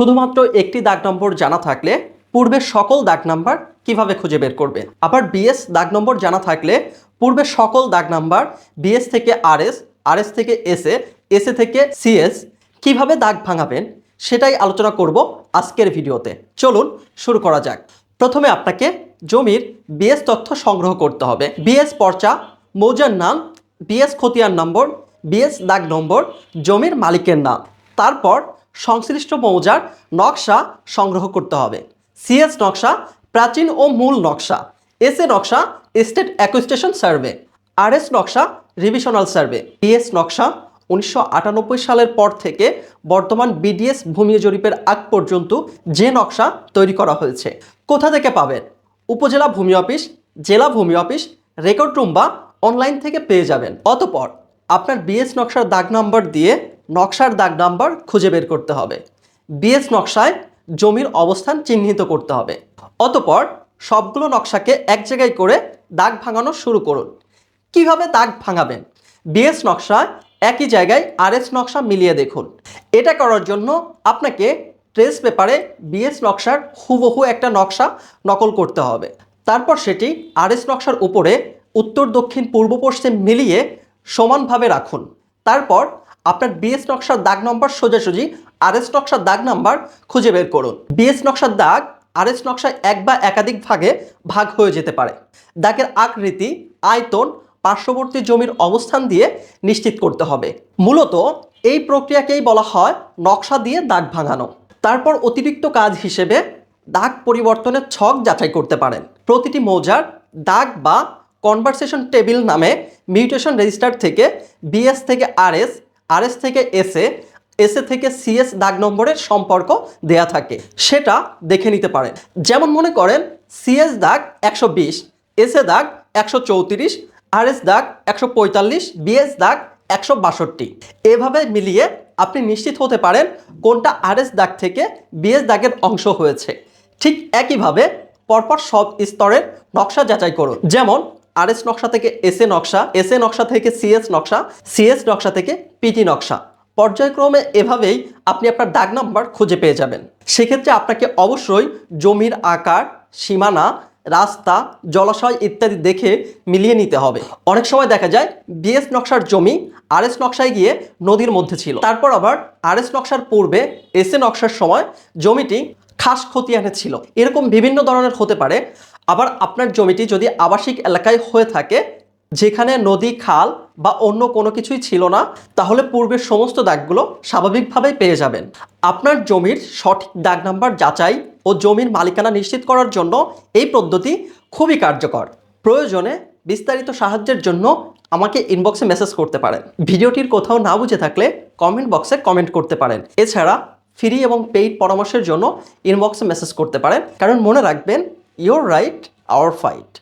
শুধুমাত্র একটি দাগ নম্বর জানা থাকলে পূর্বের সকল দাগ নাম্বার কীভাবে খুঁজে বের করবেন আবার বিএস দাগ নম্বর জানা থাকলে পূর্বের সকল দাগ নাম্বার বিএস থেকে আরএস আরএস থেকে এসএ এসএ থেকে সিএস কীভাবে দাগ ভাঙাবেন সেটাই আলোচনা করব আজকের ভিডিওতে। চলুন শুরু করা যাক। প্রথমে আপনাকে জমির বিএস তথ্য সংগ্রহ করতে হবে। বিএস পর্চা, মৌজার নাম, বিএস খতিয়ান নম্বর, বিএস দাগ নম্বর, জমির মালিকের নাম। তারপর সংশ্লিষ্ট মৌজার নকশা সংগ্রহ করতে হবে। সিএস নকশা, প্রাচীন ও মূল নকশা। এস এ নকশা state acquisition survey R S নকশা রিভিশনাল সার্ভে বিএস নকশা, উনিশশো আটানব্বই সালের পর থেকে বর্তমান বিডিএস ভূমি জরিপের আগ পর্যন্ত যে নকশা তৈরি করা হয়েছে, কোথা থেকে পাবেন? উপজেলা ভূমি অফিস, জেলা ভূমি অফিস, রেকর্ড রুম বা অনলাইন থেকে পেয়ে যাবেন। অতপর, আপনার বিএস নকশার দাগ নম্বর দিয়ে নকশার দাগ নাম্বার খুঁজে বের করতে হবে। বিএস নকশায় জমির অবস্থান চিহ্নিত করতে হবে। অতপর সবগুলো নকশাকে এক জায়গায় করে দাগ ভাঙানো শুরু করুন। কীভাবে দাগ ভাঙাবেন? বিএস নকশা একই জায়গায় আরএস নকশা মিলিয়ে দেখুন। এটা করার জন্য আপনাকে ট্রেস পেপারে বিএস নকশার হুবহু একটা নকশা নকল করতে হবে। তারপর সেটি আরএস নকশার উপরে উত্তর, দক্ষিণ, পূর্ব, পশ্চিম মিলিয়ে সমানভাবে রাখুন। তারপর আপনার বিএস নকশার দাগ নম্বর সোজাসুজি আরএস নকশার দাগ নাম্বার খুঁজে বের করুন। বিএস নকশার দাগ আরএস নকশায় এক বা একাধিক ভাগে ভাগ হয়ে যেতে পারে। দাগের আকৃতি, আয়তন, পার্শ্ববর্তী জমির অবস্থান দিয়ে নিশ্চিত করতে হবে। মূলত এই প্রক্রিয়াকেই বলা হয় নকশা দিয়ে দাগ ভাঙানো। তারপর অতিরিক্ত কাজ হিসেবে দাগ পরিবর্তনের ছক যাচাই করতে পারেন। প্রতিটি মৌজার দাগ বা কনভারসেশন টেবিল নামে মিউটেশন রেজিস্টার থেকে বিএস থেকে আরএস আরএস থেকে এসএ এসএ থেকে সিএস দাগ নম্বরের সম্পর্ক দেয়া থাকে। সেটা দেখে নিতে পারেন। যেমন মনে করেন, সিএস দাগ একশো বিশ, এসএ দাগ একশো চৌত্রিশ, আরএস দাগ একশো পঁয়তাল্লিশ, বিএস দাগ একশো বাষট্টি। এভাবে মিলিয়ে আপনি নিশ্চিত হতে পারেন কোনটা আরএস দাগ থেকে বিএস দাগের অংশ হয়েছে। ঠিক একইভাবে পরপর সব স্তরের নকশা যাচাই করুন। যেমন আরএস নকশা থেকে এসএ নকশা এসএ নকশা থেকে সিএস নকশা সিএস নকশা থেকে পিটি নকশা। পর্যায়ক্রমে এভাবেই আপনি আপনার দাগ নাম্বার খুঁজে পেয়ে যাবেন। সেক্ষেত্রে আপনাকে অবশ্যই জমির আকার, সীমানা, রাস্তা, জলাশয় ইত্যাদি দেখে মিলিয়ে নিতে হবে। অনেক সময় দেখা যায় বিএস নকশার জমি আরএস নকশায় গিয়ে নদীর মধ্যে ছিল। তারপর আবার আরএস নকশার পূর্বে এসএ নকশার সময় জমিটি খাস খতিয়ানে ছিল। এরকম বিভিন্ন ধরনের হতে পারে। আবার আপনার জমিটি যদি আবাসিক এলাকায় হয়ে থাকে, যেখানে নদী, খাল বা অন্য কোনো কিছুই ছিল না, তাহলে পূর্বের সমস্ত দাগগুলো স্বাভাবিকভাবেই পেয়ে যাবেন। আপনার জমির সঠিক দাগ নাম্বার যাচাই ও জমির মালিকানা নিশ্চিত করার জন্য এই পদ্ধতি খুবই কার্যকর। প্রয়োজনে বিস্তারিত সাহায্যের জন্য আমাকে ইনবক্সে মেসেজ করতে পারেন। ভিডিওটির কোথাও না বুঝে থাকলে কমেন্ট বক্সে কমেন্ট করতে পারেন। এছাড়া ফ্রি এবং পেইড পরামর্শের জন্য ইনবক্সে মেসেজ করতে পারেন। কারণ মনে রাখবেন You're right, our fight.